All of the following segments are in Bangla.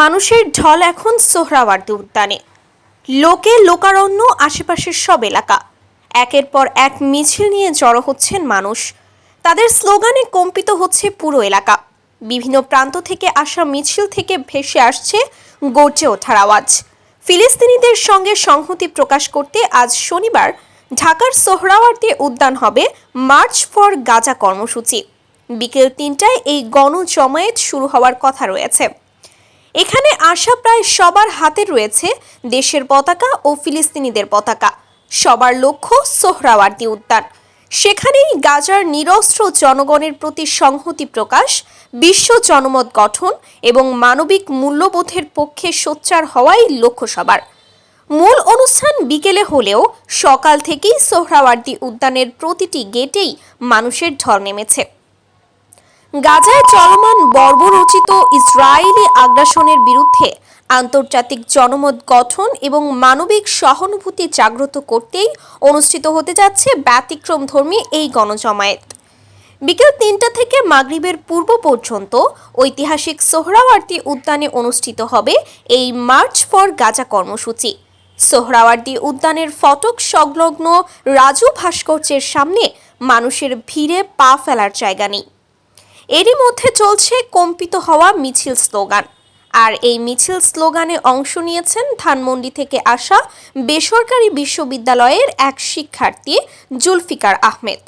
মানুষের ঢল এখন সোহরাওয়ার্দী উদ্যানে। লোকে লোকারণ্য, আশেপাশের সব এলাকা। একের পর এক মিছিল নিয়ে জড়ো হচ্ছেন মানুষ। তাদের স্লোগানে কম্পিত হচ্ছে পুরো এলাকা। বিভিন্ন প্রান্ত থেকে আসা মিছিল থেকে ভেসে আসছে গর্জে ওঠার আওয়াজ। ফিলিস্তিনিদের সঙ্গে সংহতি প্রকাশ করতে আজ শনিবার ঢাকার সোহরাওয়ার্দী উদ্যান হবে মার্চ ফর গাজা কর্মসূচি। বিকেল তিনটায় এই গণজমায়েত শুরু হওয়ার কথা রয়েছে। এখানে আসা প্রায় সবার হাতে রয়েছে দেশের পতাকা ও ফিলিস্তিনিদের পতাকা। সবার লক্ষ্য সোহরাওয়ার্দী উদ্যান। সেখানেই গাজার নিরস্ত্র জনগণের প্রতি সংহতি প্রকাশ, বিশ্ব জনমত গঠন এবং মানবিক মূল্যবোধের পক্ষে সোচ্চার হওয়াই লক্ষ্য সবার। মূল অনুষ্ঠান বিকেলে হলেও সকাল থেকেই সোহরাওয়ার্দী উদ্যানের প্রতিটি গেটেই মানুষের ঢল নেমেছে। গাজায় চলমান বর্বরচিত ইসরায়েলি আগ্রাসনের বিরুদ্ধে আন্তর্জাতিক জনমত গঠন এবং মানবিক সহানুভূতি জাগ্রত করতেই অনুষ্ঠিত হতে যাচ্ছে ব্যতিক্রমধর্মী এই গণজমায়েত। বিকেল তিনটা থেকে মাগরিবের পূর্ব পর্যন্ত ঐতিহাসিক সোহরাওয়ার্দী উদ্যানে অনুষ্ঠিত হবে এই মার্চ ফর গাজা কর্মসূচি। সোহরাওয়ার্দী উদ্যানের ফটক সংলগ্ন রাজু ভাস্কর্যের সামনে মানুষের ভিড়ে পা ফেলার জায়গা নেই। এরই মধ্যে চলছে কম্পিত হওয়া মিছিল স্লোগান। আর এই মিছিল স্লোগানে অংশ নিয়েছেন ধানমন্ডি থেকে আসা বেসরকারি বিশ্ববিদ্যালয়ের এক শিক্ষার্থী জুলফিকার আহমেদ।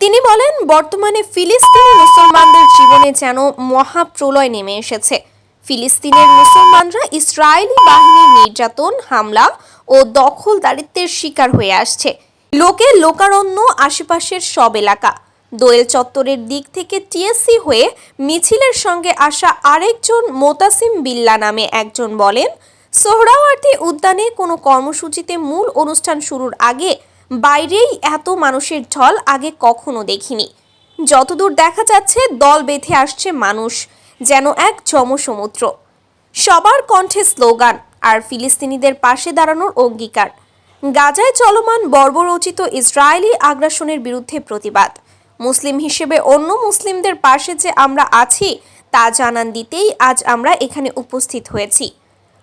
তিনি বলেন, বর্তমানে ফিলিস্তিনি মুসলমানদের জীবনে যেন মহাপ্রলয় নেমে এসেছে। ফিলিস্তিনের মুসলমানরা ইসরায়েলি বাহিনীর নির্যাতন, হামলা ও দখলদারিত্বের শিকার হয়ে আসছে। লোকে লোকারণ্য, আশেপাশের সব এলাকা দোয়েল চত্বরের দিক থেকে টিএসসি হয়ে মিছিলের সঙ্গে আসা আরেকজন মোতাসিম বিল্লা নামে একজন বলেন, সোহরাওয়ার্দী উদ্যানে কোনো কর্মসূচিতে মূল অনুষ্ঠান শুরুর আগে বাইরেই এত মানুষের ঢল আগে কখনো দেখিনি। যতদূর দেখা যাচ্ছে, দল বেঁধে আসছে মানুষ, যেন এক জমসমুদ্র সবার কণ্ঠে স্লোগান, আর ফিলিস্তিনিদের পাশে দাঁড়ানোর অঙ্গীকার। গাজায় চলমান বর্বরচিত ইসরায়েলি আগ্রাসনের বিরুদ্ধে প্রতিবাদ। মুসলিম হিসেবে অন্য মুসলিমদের পাশে যে আমরা আছি, তা জানান দিতেই আজ আমরা এখানে উপস্থিত হয়েছি।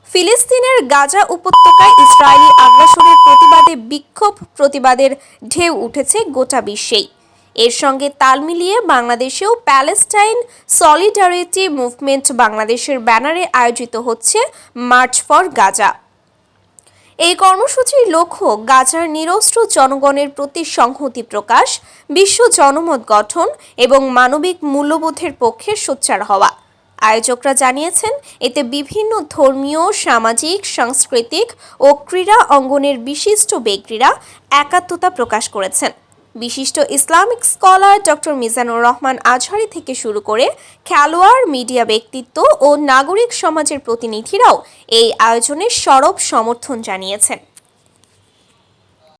ফিলিস্তিনের গাজা উপত্যকায় ইসরায়েলি আগ্রাসনের প্রতিবাদে বিক্ষোভ, প্রতিবাদের ঢেউ উঠেছে গোটা বিশ্বেই। এর সঙ্গে তাল মিলিয়ে বাংলাদেশেও প্যালেস্টাইন সলিডারিটি মুভমেন্ট বাংলাদেশের ব্যানারে আয়োজিত হচ্ছে মার্চ ফর গাজা। এই কর্মসূচির লক্ষ্য গাজার নিরস্ত্র জনগণের প্রতি সংহতি প্রকাশ, বিশ্ব জনমত গঠন এবং মানবিক মূল্যবোধের পক্ষে সোচ্চার হওয়া। আয়োজকরা জানিয়েছেন, এতে বিভিন্ন ধর্মীয়, সামাজিক, সাংস্কৃতিক ও ক্রীড়া অঙ্গনের বিশিষ্ট ব্যক্তিরা একাত্মতা প্রকাশ করেছেন। বিশিষ্ট Islamic scholar doctor Mizanur Rahman Azhari থেকে শুরু করে খেলোয়াড়, মিডিয়া ব্যক্তিত্ব ও নাগরিক সমাজের প্রতিনিধিরাও এই আয়োজনের সরব সমর্থন জানিয়েছেন।